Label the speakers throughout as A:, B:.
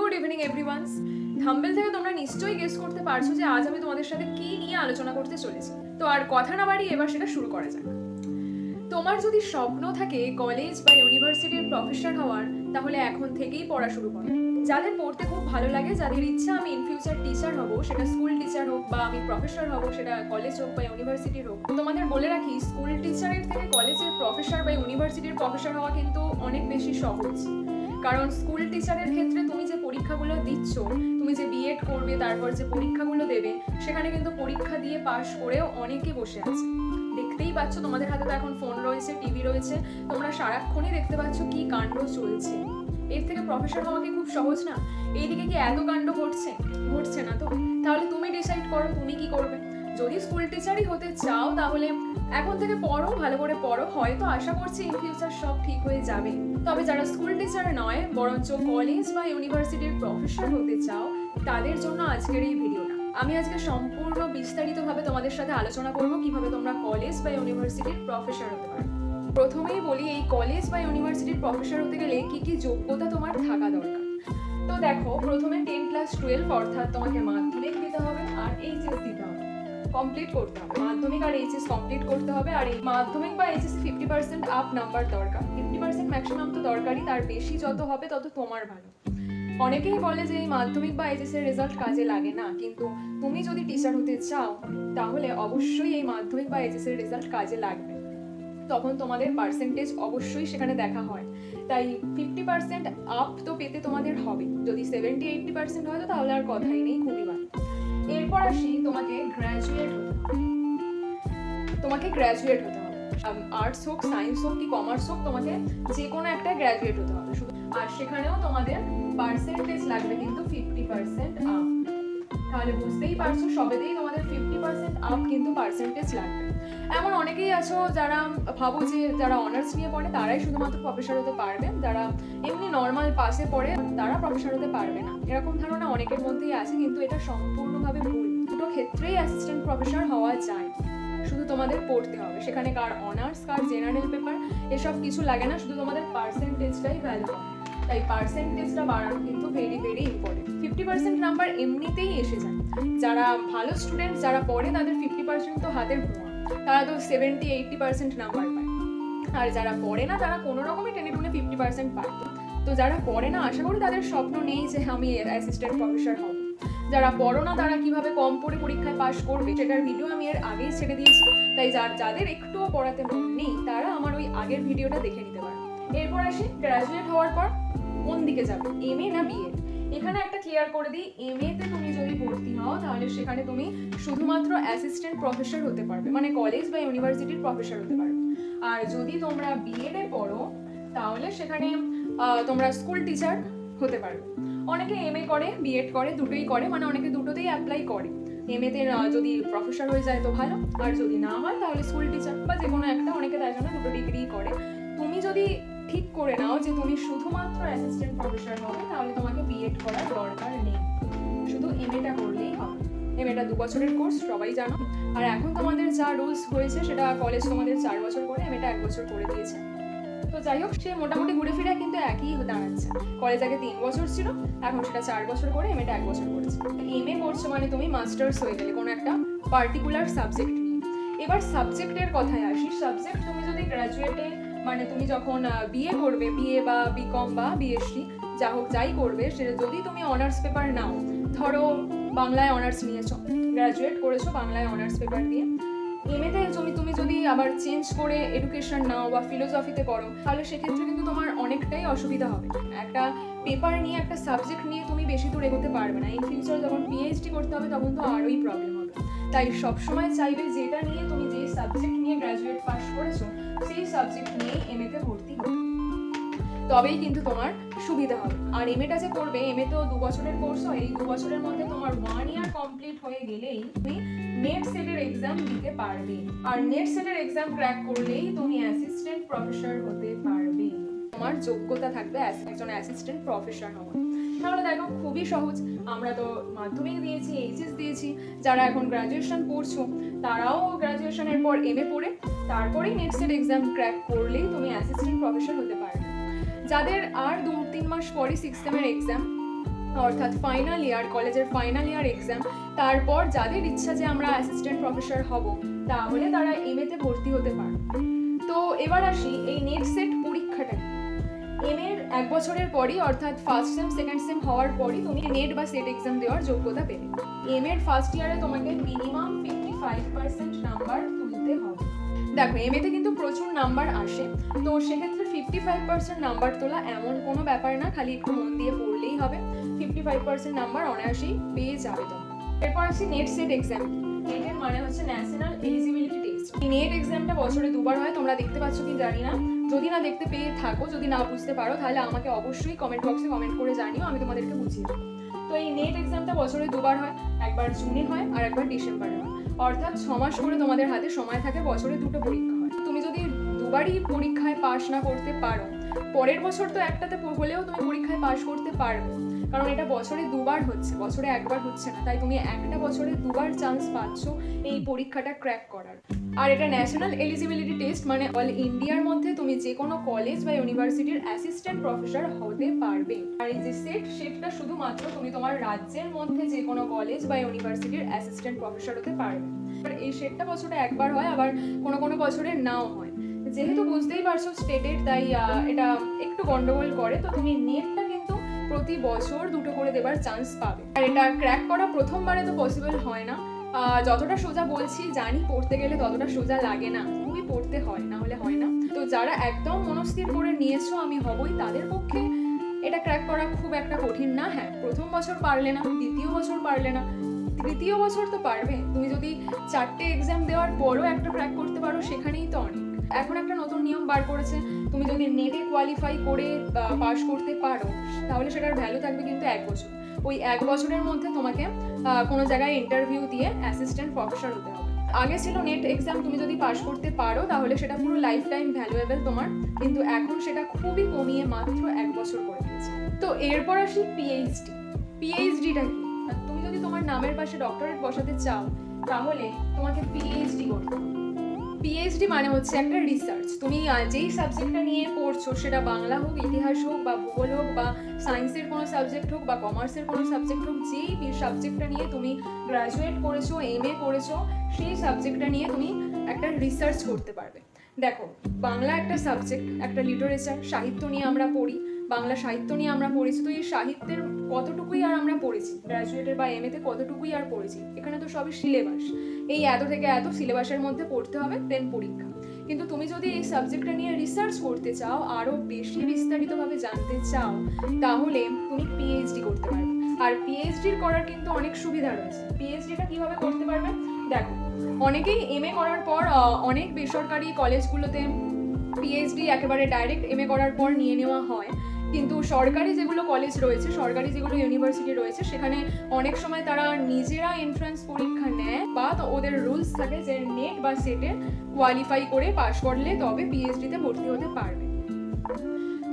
A: Good evening everyone's থাম্বেল থেকে তোমরা নিশ্চয়ই গেস করতে পারছ যে আজ আমি তোমাদের সাথে কি নিয়ে আলোচনা করতে চলেছি। তো আর কথা না বাড়িয়ে এবার সেটা শুরু করা যাক। তোমার যদি স্বপ্ন থাকে কলেজ বা ইউনিভার্সিটির প্রফেসর হওয়ার, তাহলে এখন থেকেই পড়া শুরু করো। যাদের পড়তে খুব ভালো লাগে, যাদের ইচ্ছা আমি ইন ফিউচার টিচার হব, সেটা স্কুল টিচার হোক বা আমি প্রফেসর হব, সেটা কলেজ হোক বা ইউনিভার্সিটির হোক তোমাদের বলে রাখি স্কুল টিচারের থেকে কলেজের প্রফেসর বা ইউনিভার্সিটির প্রফেসর হওয়া কিন্তু অনেক বেশি সহজ। কারণ স্কুল টিচারের ক্ষেত্রে তুমি যে পরীক্ষাগুলো দিচ্ছ, তুমি যে বিএড করবে, তারপর যে পরীক্ষাগুলো দেবে, সেখানে কিন্তু পরীক্ষা দিয়ে পাশ করেও অনেকে বসে আছে। দেখতেই পাচ্ছ, তোমাদের হাতে তো এখন ফোন রয়েছে টিভি রয়েছে, তোমরা সারাক্ষণই দেখতে পাচ্ছ কি কাণ্ড চলছে। এর থেকে প্রফেসর হওয়া কি খুব সহজ না? এইদিকে কি এত কাণ্ড ঘটছে? ঘটছে না তো? তাহলে তুমি ডিসাইড করো, তুমি কি করবে? যদি স্কুল টিচারই হতে চাও, তাহলে এখন থেকে পড়ো, ভালো করে পড়ো। হয়তো আশা করছি ইন ফিউচার সব ঠিক হয়ে যাবে। তবে যারা স্কুল টিচার নয়, বরঞ্চ কলেজ বা ইউনিভার্সিটির প্রফেসর হতে চাও, তাদের জন্য আজকের এই ভিডিওটা। আমি আজকে সম্পূর্ণ বিস্তারিতভাবে তোমাদের সাথে আলোচনা করব, কীভাবে তোমরা কলেজ বা ইউনিভার্সিটির প্রফেসর হতে পারো। প্রথমেই বলি, এই কলেজ বা ইউনিভার্সিটির প্রফেসর হতে গেলে কি কি যোগ্যতা তোমার থাকা দরকার? তো দেখো, প্রথমে টেন ক্লাস টুয়েলভ অর্থাৎ তোমাকে মাধ্যমিক দিতে হবে, আর এইচএস দিতে হবে। কমপ্লিট করতে হবে। মাধ্যমিক আর এইচএস কমপ্লিট করতে হবে আর এই মাধ্যমিক বা HS fifty percent up number দরকার। ফিফটি পার্সেন্ট ম্যাক্সিমাম তো দরকারই, তার বেশি যত হবে তত তোমার ভালো। অনেকেই বলে যে এই মাধ্যমিক বা এইচএস এর রেজাল্ট কাজে লাগে না, কিন্তু তুমি যদি টিচার হতে চাও, তাহলে অবশ্যই এই মাধ্যমিক বা এইচএস এর রেজাল্ট কাজে লাগবে। তখন তোমাদের পার্সেন্টেজ অবশ্যই সেখানে দেখা হয়। তাই ফিফটি পার্সেন্ট আপ তো পেতে তোমাদের হবে। যদি সেভেন্টি এইটটি পার্সেন্ট হয় তো তাহলে আর কথাই নেই, খুবই ভালো। এরপর আসি তোমাকে গ্র্যাজুয়েট হতে তোমাকে গ্র্যাজুয়েট হতে হবে। আর্টস হোক সায়েন্স হোক কি কমার্স হোক, তোমাকে যে কোনো একটা গ্র্যাজুয়েট হতে হবে। আর সেখানেও তোমাদের পার্সেন্টেজ লাগবে কিন্তু ফিফটি পার্সেন্ট তাহলে বুঝতেই পারছ, সবেতেই তোমাদের ফিফটি পার্সেন্ট আপ কিন্তু পার্সেন্টেজ লাগবে। এমন অনেকেই আছো যারা ভাবো যে যারা অনার্স নিয়ে পড়ে, তারাই শুধুমাত্র প্রফেসর হতে পারবে। যারা এমনি নর্মাল পাসে পড়ে, তারা প্রফেসর হতে পারবে না। এরকম ধারণা অনেকের মধ্যেই আছে, কিন্তু এটা সম্পূর্ণভাবে ভুল। দুটো ক্ষেত্রেই অ্যাসিস্ট্যান্ট প্রফেসর হওয়া যায়। শুধু তোমাদের পড়তে হবে। সেখানে কার অনার্স কার জেনারেল পেপার এসব কিছু লাগে না। শুধু তোমাদের পার্সেন্টেজটাই ভ্যালু তাই পার্সেন্টেজটা বাড়ানো কিন্তু very very important fifty percent number এমনিতেই এসে যায়। যারা ভালো স্টুডেন্ট যারা পড়ে তাদের ফিফটি পার্সেন্ট তো হাতের ভুয়া তারা তো সেভেন্টি এইটটি পার্সেন্ট নাম্বার পায়। আর যারা পড়ে না, তারা কোনো রকমই টেনে টুনে ফিফটি পার্সেন্ট পায়। তো যারা পড়ে না, আশা করি তাদের স্বপ্ন নেই যে আমি অ্যাসিস্ট্যান্ট প্রফেসর হব। যারা পড়ো না, তারা কীভাবে কম পড়ে পরীক্ষায় পাশ করবে, সেটার ভিডিও আমি এর আগেই ছেড়ে দিয়েছি। তাই যার, যাদের একটুও পড়াতে মন নেই, তারা আমার ওই আগের ভিডিওটা দেখে নিতে পারে এরপর আসি গ্র্যাজুয়েট হওয়ার পর কোন দিকে যাবে? এম এ না বিএড এখানে একটা ক্লিয়ার করে দিই এম তে তুমি যদি ভর্তি হও, তাহলে সেখানে তুমি শুধুমাত্র অ্যাসিস্ট্যান্ট প্রফেসর হতে পারবে মানে কলেজ বা ইউনিভার্সিটির প্রফেসর হতে পারবে। আর যদি তোমরা বিএড এ পড়ো, তাহলে সেখানে তোমরা স্কুল টিচার হতে পারবে। অনেকে এম এ করে বিএড করে, দুটোই করে মানে অনেকে দুটোতেই অ্যাপ্লাই করে। এম এতে যদি প্রফেসর হয়ে যায় তো ভালো, আর যদি না হয়, তাহলে স্কুল টিচার বা যে কোনো একটা, অনেকে তাই জন্য দুটো ডিগ্রি করে। তুমি যদি ঠিক করে নাও যে তুমি শুধুমাত্র অ্যাসিস্ট্যান্ট প্রফেসর হবে, তাহলে তোমাকে বিএড করার দরকার নেই। শুধু এম এটা করলেই হবে। এম এটা দু বছরের কোর্স সবাই জানো। আর এখন তোমাদের যা রুলস হয়েছে, সেটা কলেজ তোমাদের চার বছর করে এম এটা এক বছর করে দিয়েছে। তো যাই হোক, সে মোটামুটি ঘুরে ফিরে কিন্তু একই দাঁড়াচ্ছে। কলেজ আগে তিন বছর ছিল, এখন সেটা চার বছর করে এম এটা এক বছর করেছে। এম এ করছ মানে তুমি মাস্টার্স হয়ে গেলে, কোনো একটা পার্টিকুলার সাবজেক্ট এবার সাবজেক্টের কথায় আসি। সাবজেক্ট তুমি যদি গ্র্যাজুয়েটে মানে তুমি যখন বিএ করবে বিএ বা বিকম বা বিএসসি যা হোক যাই করবে সেটা যদি তুমি অনার্স পেপার নাও, ধরো বাংলায় অনার্স নিয়েছো গ্র্যাজুয়েট করেছ বাংলায় অনার্স পেপার দিয়ে এমএতে তুমি তুমি যদি আবার চেঞ্জ করে এডুকেশন নাও বা ফিলোসফিতে করো তাহলে সেক্ষেত্রে কিন্তু তোমার অনেকটাই অসুবিধা হবে। একটা পেপার নিয়ে, একটা সাবজেক্ট নিয়ে তুমি বেশি দূর এগোতে পারবে না। ইন ফিউচার যখন পিএইচডি করতে হবে, তখন তো আরোই প্রবলেম হবে। তাই সবসময় চাইবে যেটা নিয়ে তুমি যে সাবজেক্ট নিয়ে গ্র্যাজুয়েট পাস করেছ সেই সাবজেক্ট নিয়েই এমএতে ভর্তি হবে তবেই কিন্তু তোমার সুবিধা হবে। আর এমএটা যে করবে এমএ তো দু বছরের কোর্স হয়। এই দু বছরের মধ্যে তোমার ওয়ান ইয়ার কমপ্লিট হয়ে গেলেই তুমি নেট সেটের এক্সাম দিতে পারবে। আর নেট সেটের এক্সাম ক্র্যাক করলেই তুমি অ্যাসিস্ট্যান্ট প্রফেসর হতে পারবে। তোমার যোগ্যতা থাকবে একজন অ্যাসিস্ট্যান্ট প্রফেসর হওয়ার। তাহলে দেখো, খুবই সহজ। আমরা তো মাধ্যমিক দিয়েছি এইচএস দিয়েছি। যারা এখন গ্রাজুয়েশন পড়ছো তারাও গ্রাজুয়েশনের পর এম এ পড়ে। তারপরেই নেক্সটের এক্সাম ক্র্যাক করলেই তুমি অ্যাসিস্ট্যান্ট প্রফেসর হতে পারবে। যাদের আর দু, তিন মাস পরে সিক্স সেমের এক্সাম অর্থাৎ ফাইনাল ইয়ার কলেজের ফাইনাল ইয়ার এক্সাম তারপর যাদের ইচ্ছা যে আমরা অ্যাসিস্ট্যান্ট প্রফেসর হব, তাহলে তারা এম এমএতে ভর্তি হতে পারে তো এবার আসি এই নেট সেট পরীক্ষাটা এম এর এক বছরের পরই, অর্থাৎ ফার্স্ট সেম সেকেন্ড সেম হওয়ার পরই তুমি নেট বা সেট এক্সাম দেওয়ার যোগ্যতা পেলে। এম এর ফার্স্ট ইয়ারে তোমাকে minimum fifty five percent number তুলতে হবে। দেখো এম এতে কিন্তু প্রচুর নাম্বার আসে। তো সেক্ষেত্রে ফিফটি ফাইভ পার্সেন্ট নাম্বার তোলা এমন কোনো ব্যাপার না, খালি একটু মন দিয়ে পড়লেই হবে। ফিফটি ফাইভ পার্সেন্ট নাম্বার অনায়াসেই পেয়ে যাবে তোমরা। এরপর আসি নেট সেট এক্সাম নেটের মানে হচ্ছে ন্যাশনাল এলিজিবিলিটি টেস্ট এই নেট এক্সামটা বছরে দুবার হয়, তোমরা দেখতে পাচ্ছ কি জানি না। যদি না দেখতে পেয়ে থাকো, যদি না বুঝতে পারো, তাহলে আমাকে অবশ্যই কমেন্ট বক্সে কমেন্ট করে জানিও, আমি তোমাদেরকে বুঝিয়ে দেবো। তো এই নেট এক্সামটা বছরে দুবার হয়, একবার জুনে হয় আর একবার ডিসেম্বরে হয়। অর্থাৎ ছ মাস করে তোমাদের হাতে সময় থাকে, বছরে দুটো পরীক্ষা হয়। তুমি যদি দুবারই পরীক্ষায় পাশ না করতে পারো, পরের বছর তো একটাতে হলেও তুমি পরীক্ষায় পাশ করতে পারবে। কারণ এটা বছরে দুবার হচ্ছে বছরে একবার হচ্ছে না। তাই তুমি একটা বছরে দুবার চান্স পাচ্ছ এই পরীক্ষাটা ক্র্যাক করার। আর এটা ন্যাশনাল এলিজিবিলিটি টেস্ট মানে অল ইন্ডিয়ার মধ্যে তুমি যে কোনো কলেজ বা ইউনিভার্সিটির অ্যাসিস্ট্যান্ট প্রফেসর হতে পারবে। আর এই যে সেট সেটটা শুধুমাত্র তুমি তোমার রাজ্যের মধ্যে যে কোনো কলেজ বা ইউনিভার্সিটির অ্যাসিস্ট্যান্ট প্রফেসর হতে পারবে। আর এই সেটটা বছরে একবার হয় আবার কোনো কোনো বছরে নাও হয়। যেহেতু বুঝতেই পারছ স্টেটের তাই এটা একটু গন্ডগোল করে। তো তুমি নেটটা প্রতি বছর দুটো করে দেবার চান্স পাবে। আর এটা ক্র্যাক করা প্রথমবারে তো পসিবল হয় না। যতটা সোজা বলছি, জানি পড়তে গেলে ততটা সোজা লাগে না। খুবই পড়তে হয়, না হলে হয় না। তো যারা একদম মনস্থির করে নিয়েছো, আমি হবই তাদের পক্ষে এটা ক্র্যাক করা খুব একটা কঠিন না। হ্যাঁ প্রথম বছর পারলে না, দ্বিতীয় বছর পারলে না। তৃতীয় বছর তো পারবে। তুমি যদি চারটে এক্সাম দেওয়ার পরও একটা ক্র্যাক করতে পারো, সেখানেই তো অনেক। এখন একটা নতুন নিয়ম বার করেছে, তুমি যদি নেটে কোয়ালিফাই করে পাশ করতে পারো, তাহলে সেটার ভ্যালু থাকবে কিন্তু এক বছর। ওই এক বছরের মধ্যে তোমাকে কোনো জায়গায় ইন্টারভিউ দিয়ে অ্যাসিস্ট্যান্ট প্রফেসর হতে হবে। আগে ছিল নেট এক্সাম তুমি যদি পাশ করতে পারো, তাহলে সেটা পুরো লাইফ টাইম ভ্যালুয়েবল তোমার। কিন্তু এখন সেটা খুবই কমিয়ে মাত্র এক বছর করে দিয়েছে। তো এরপর আসি পিএইচডি পিএইচডিটা কি? তুমি যদি তোমার নামের পাশে ডক্টরেট বসাতে চাও, তাহলে তোমাকে পিএইচডি করতে হবে। পিএইচডি মানে হচ্ছে একটা রিসার্চ তুমি যেই সাবজেক্টটা নিয়ে পড়ছো, সেটা বাংলা হোক, ইতিহাস হোক, বা ভূগোল হোক, বা সায়েন্সের কোনো সাবজেক্ট হোক, বা কমার্সের কোনো সাবজেক্ট হোক, যেই সাবজেক্টটা নিয়ে তুমি গ্রাজুয়েট করেছ এম এ করেছ, সেই সাবজেক্টটা নিয়ে তুমি একটা রিসার্চ করতে পারবে। দেখো, বাংলা একটা সাবজেক্ট একটা লিটারেচার সাহিত্য নিয়ে আমরা পড়ি। বাংলা সাহিত্য নিয়ে আমরা পড়েছি, তো এই সাহিত্যের কতটুকুই আর আমরা পড়েছি? গ্র্যাজুয়েটের বা এম এতে কতটুকুই আর পড়েছি? এখানে তো সবই সিলেবাস এই এত থেকে এত সিলেবাসের মধ্যে পড়তে হবে দেন পরীক্ষা। কিন্তু তুমি যদি এই সাবজেক্টটা নিয়ে রিসার্চ করতে চাও আরও বেশি বিস্তারিতভাবে জানতে চাও, তাহলে তুমি পিএইচডি করতে পারবে। আর পিএইচডির করার কিন্তু অনেক সুবিধা রয়েছে। পিএইচডিটা কীভাবে করতে পারবে? দেখো, অনেকেই এম এ করার পর অনেক বেসরকারি কলেজগুলোতে পিএইচডি একেবারে ডাইরেক্ট এম এ করার পর নিয়ে নেওয়া হয়। কিন্তু সরকারি যেগুলো কলেজ রয়েছে, সরকারি যেগুলো ইউনিভার্সিটি রয়েছে, সেখানে অনেক সময় তারা নিজেরা এন্ট্রান্স পরীক্ষা নেয়, বা ওদের রুলস থাকে যে নেট বা সেটে কোয়ালিফাই করে পাশ করলে তবে পিএইচডিতে ভর্তি হতে পারবে।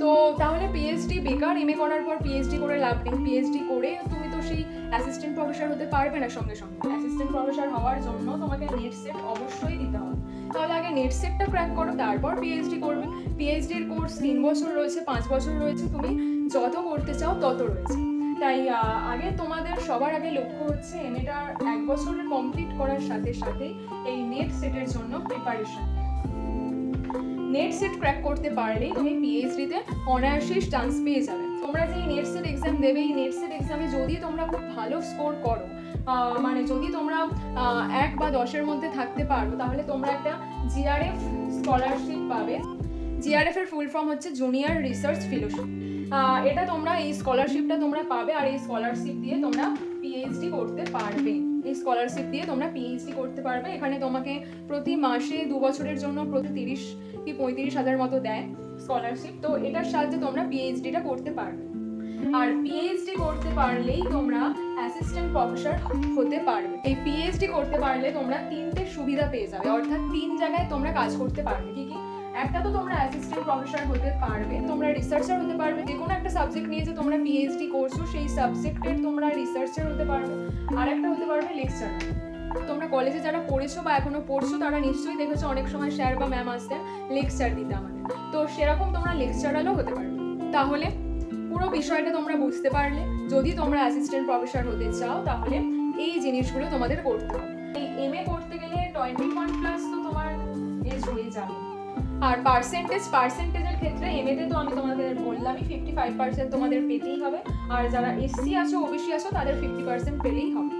A: তো তাহলে পিএইচডি বেকার এমএ করার পর পিএইচডি করে লাভ নেই। পিএইচডি করে তুমি তো সেই অ্যাসিস্ট্যান্ট প্রফেসর হতে পারবে না সঙ্গে সঙ্গে। অ্যাসিস্ট্যান্ট প্রফেসর হওয়ার জন্য তোমাকে নেট সেট অবশ্যই দিতে হবে। তাহলে আগে নেট সেটটা ক্র্যাক করো, তারপর পিএইচডি করবে। পিএইচডির কোর্স তিন বছর রয়েছে, পাঁচ বছর রয়েছে, তুমি যত করতে চাও তত রয়েছে। তাই আগে তোমাদের সবার আগে লক্ষ্য হচ্ছে এমএটা এক বছরের কমপ্লিট করার সাথে সাথে এই নেট সেটের জন্য প্রিপারেশন নেট সেট ক্র্যাক করতে পারলেই তুমি পিএইচডিতে অনায়াসেই চান্স পেয়ে যাবে। তোমরা যে নেট সেট এক্সাম দেবে, এই নেট সেট এক্সামে যদি তোমরা খুব ভালো স্কোর করো মানে যদি তোমরা এক বা দশের মধ্যে থাকতে পারো, তাহলে তোমরা একটা জিআরএফ স্কলারশিপ পাবে। জিআরএফ এর ফুল ফর্ম হচ্ছে জুনিয়র রিসার্চ ফেলোশিপ এটা তোমরা, এই স্কলারশিপটা তোমরা পাবে আর এই স্কলারশিপ দিয়ে তোমরা পিএইচডি করতে পারবে। এই স্কলারশিপ দিয়ে তোমরা পিএইচডি করতে পারবে। এখানে তোমাকে প্রতি মাসে দু বছরের জন্য প্রতি তিরিশ কি পঁয়ত্রিশ হাজার মতো দেয় স্কলারশিপ তো এটার সাহায্যে তোমরা পিএইচডিটা করতে পারবে। আর পিএইচডি করতে পারলেই তোমরা অ্যাসিস্ট্যান্ট প্রফেসর হতে পারবে। এই পিএইচডি করতে পারলে তোমরা তিনটে সুবিধা পেয়ে যাবে। অর্থাৎ তিন জায়গায় তোমরা কাজ করতে পারবে। কি কি? একটা তো তোমরা অ্যাসিস্ট্যান্ট প্রফেসর হতে পারবে, তোমরা রিসার্চার হতে পারবে, যে কোনো একটা সাবজেক্ট নিয়ে যে তোমরা পিএইচডি করছ, সেই সাবজেক্টের তোমরা রিসার্চার হতে পারবে আর একটা হতে পারবে লেকচারার তোমরা কলেজে যারা পড়েছো বা এখনও পড়ছো, তারা নিশ্চয়ই দেখেছ অনেক সময় স্যার বা ম্যাম আসতেন লেকচার দিতে আমাদের। তো সেরকম তোমরা লেকচারালও হতে পারবে। তাহলে পুরো বিষয়টা তোমরা বুঝতে পারলে, যদি তোমরা অ্যাসিস্ট্যান্ট প্রফেসর হতে চাও, তাহলে এই জিনিসগুলো তোমাদের করতে হবে। এই এম এ করতে গেলে টোয়েন্টি ওয়ান প্লাস তো তোমার এজ হয়ে যাবে। আর পার্সেন্টেজ পার্সেন্টেজের ক্ষেত্রে এমএতে তো আমি তোমাদের বললামই ফিফটি ফাইভ পার্সেন্ট তোমাদের পেতেই হবে। আর যারা এসসি আছো ওবিসি আছো, তাদের ফিফটি পার্সেন্ট পেলেই হবে।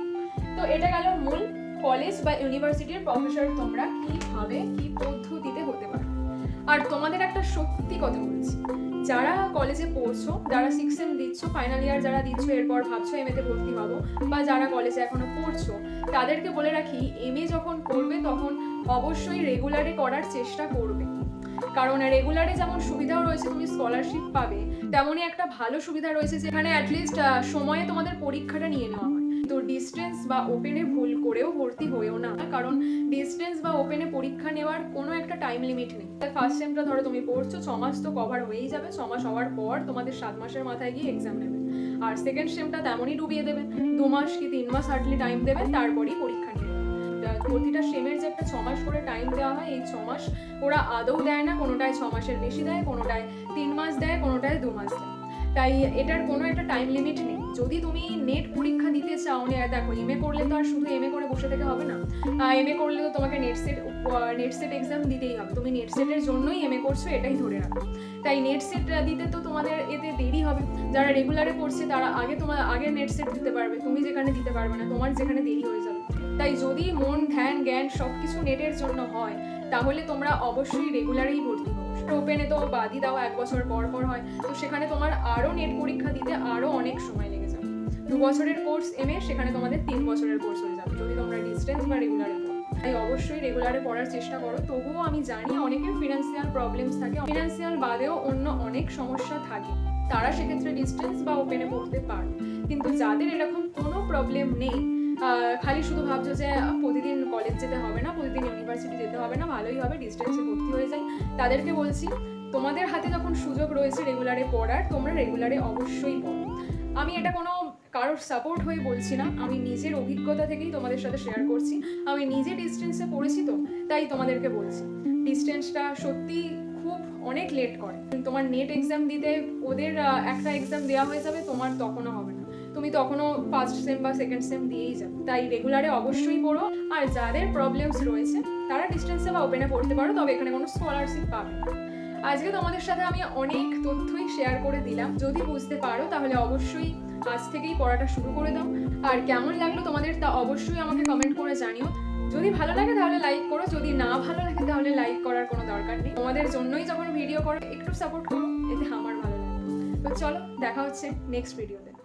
A: তো এটা গেল মূল কলেজ বা ইউনিভার্সিটির প্রফেসর তোমরা কীভাবে, কি পদ্ধতিতে হতে পারো। আর তোমাদের একটা সত্যি কথা বলছি। যারা কলেজে পড়ছো, যারা সিক্স সেম দিচ্ছ ফাইনাল ইয়ার যারা দিচ্ছ, এরপর ভাবছ এমএতে ভর্তি হব, বা যারা কলেজে এখনও পড়ছো, তাদেরকে বলে রাখি এমএ যখন করবে, তখন অবশ্যই রেগুলারে করার চেষ্টা করবে। কারণ রেগুলারে যেমন সুবিধাও রয়েছে, তুমি স্কলারশিপ পাবে, তেমনই একটা ভালো সুবিধা রয়েছে যেখানে অ্যাটলিস্ট সময়ে তোমাদের পরীক্ষাটা নিয়ে নেওয়া হয়। তো ডিস্টেন্স বা ওপেনে ভুল করেও ভর্তি হয়েও না, কারণ ডিস্টেন্স বা ওপেনে পরীক্ষা নেওয়ার কোনো একটা টাইম লিমিট নেই। ফার্স্ট সেমটা ধরো তুমি পড়ছো, ছ মাস তো কভার হয়েই যাবে, ছ মাস হওয়ার পর তোমাদের সাত মাসের মাথায় গিয়ে এক্সাম নেবে। আর সেকেন্ড সেমটা তেমনই ডুবিয়ে দেবে, দু মাস কি তিন মাস হার্ডলি টাইম দেবে, তারপরেই পরীক্ষা নেবে প্রতিটা সেমের যে একটা ছমাস করে টাইম দেওয়া হয়, এই ছমাস ওরা আদৌ দেয় না, কোনোটায় ছ মাসের বেশি দেয়, কোনোটায় তিন মাস দেয়, কোনোটায় দু মাস দেয়। তাই এটার কোনো একটা টাইম লিমিট নেই। যদি তুমি নেট পরীক্ষা দিতে চাও দেখো এম এ করলে তো আর শুধু এম এ করে বসে থেকে হবে না। এম এ করলে তো তোমাকে NET SET NET SET exam দিতেই হবে। তুমি নেট সেটের জন্যই এম এ করছ, এটাই ধরে রাখো। তাই নেট সেট দিতে তো তোমাদের এতে দেরি হবে। যারা রেগুলারে পড়ছে, তারা আগে তোমার আগে নেট সেট দিতে পারবে। তুমি যেখানে দিতে পারবে না, তোমার যেখানে দেরি হয়ে যাবে। তাই যদি মন, ধ্যান, জ্ঞান সব কিছু নেটের জন্য হয়, তাহলে তোমরা অবশ্যই রেগুলারেই ভর্তি ওপেনে তো বাদই দাও, এক বছর পর পর হয়। তো সেখানে তোমার আরও নেট পরীক্ষা দিতে আরও অনেক সময় লেগে যাবে। দু বছরের কোর্স এমে সেখানে তোমাদের তিন বছরের কোর্স হয়ে যাবে, যদি তোমরা ডিস্টেন্স বা রেগুলারে তাই অবশ্যই রেগুলারে পড়ার চেষ্টা করো। তবুও আমি জানি অনেকের ফিনান্সিয়াল প্রবলেমস থাকে। ফিনান্সিয়াল বাদেও অন্য অনেক সমস্যা থাকে। তারা সেক্ষেত্রে ডিস্টেন্স বা ওপেনে পড়তে পারে কিন্তু যাদের এরকম কোনো প্রবলেম নেই খালি শুধু ভাবছ যে প্রতিদিন কলেজ যেতে হবে না, প্রতিদিন ইউনিভার্সিটি যেতে হবে না, ভালোই হবে ডিস্টেন্সে ভর্তি হয়ে যাই। তাদেরকে বলছি, তোমাদের হাতে যখন সুযোগ রয়েছে রেগুলারে পড়ার, তোমরা রেগুলারে অবশ্যই পড়ো। আমি এটা কোনো কারোর সাপোর্ট হয়ে বলছি না, আমি নিজের অভিজ্ঞতা থেকেই তোমাদের সাথে শেয়ার করছি। আমি নিজে ডিস্টেন্সে পড়েছি তো, তাই তোমাদেরকে বলছি। ডিস্টেন্সটা সত্যি খুব অনেক লেট করে। তোমার নেট এক্সাম দিতে ওদের একটা এক্সাম দেওয়া হয়ে যাবে, তোমার তখনও হবে না। তুমি তখনও ফার্স্ট সেম বা সেকেন্ড সেম দিয়েই যাবে তাই রেগুলারে অবশ্যই পড়ো। আর যাদের প্রবলেমস রয়েছে, তারা ডিস্টেন্সে বা ওপেনে পড়তে পারো, তবে এখানে কোনো স্কলারশিপ পাবে না। আজকে তোমাদের সাথে আমি অনেক তথ্যই শেয়ার করে দিলাম। যদি বুঝতে পারো, তাহলে অবশ্যই আজ থেকেই পড়াটা শুরু করে দাও। আর কেমন লাগল তোমাদের, তা অবশ্যই আমাকে কমেন্ট করে জানিও। যদি ভালো লাগে তাহলে লাইক করো, যদি না ভালো লাগে তাহলে লাইক করার কোনো দরকার নেই। তোমাদের জন্যই যখন ভিডিও করো, একটু সাপোর্ট করো, এতে আমার ভালো লাগে তো চলো, দেখা হচ্ছে নেক্সট ভিডিওতে